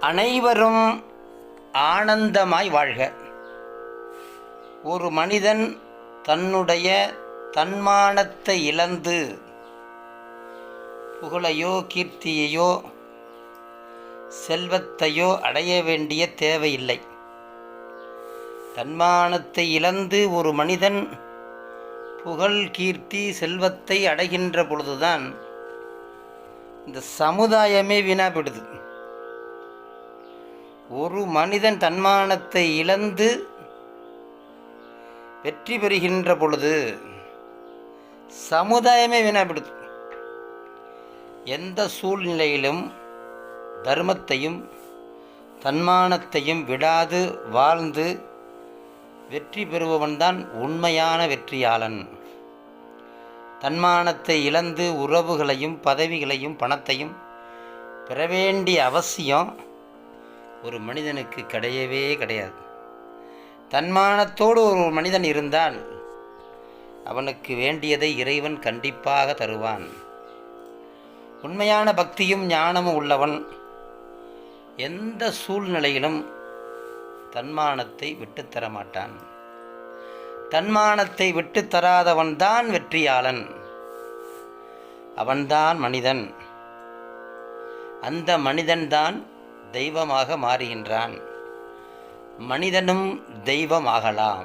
அனைவரும் ஆனந்தமாய் வாழ்க. ஒரு மனிதன் தன்னுடைய தன்மானத்தை இழந்து புகழையோ கீர்த்தியையோ செல்வத்தையோ அடைய வேண்டிய தேவையில்லை. தன்மானத்தை இழந்து ஒரு மனிதன் புகழ் கீர்த்தி செல்வத்தை அடைகின்ற பொழுதுதான் இந்த சமுதாயமே வீணாகிடுது ஒரு மனிதன் தன்மானத்தை இழந்து வெற்றி பெறுகின்ற பொழுது சமுதாயமே வினாப்படுத்தும் எந்த சூழ்நிலையிலும் தர்மத்தையும் தன்மானத்தையும் விடாது வாழ்ந்து வெற்றி பெறுபவன்தான் உண்மையான வெற்றியாளன். தன்மானத்தை இழந்து உறவுகளையும் பதவிகளையும் பணத்தையும் பெற வேண்டிய அவசியம் ஒரு மனிதனுக்கு கிடையவே கிடையாது. தன்மானத்தோடு ஒரு மனிதன் இருந்தால் அவனுக்கு வேண்டியதை இறைவன் கண்டிப்பாக தருவான். உண்மையான பக்தியும் ஞானமும் உள்ளவன் எந்த சூழ்நிலையிலும் தன்மானத்தை விட்டுத்தர மாட்டான். தன்மானத்தை விட்டுத்தராதவன்தான் வெற்றியாளன். அவன்தான் மனிதன். அந்த மனிதன்தான் தெய்வமாக மாறுகின்றான். மனிதனும் தெய்வமாகலாம்.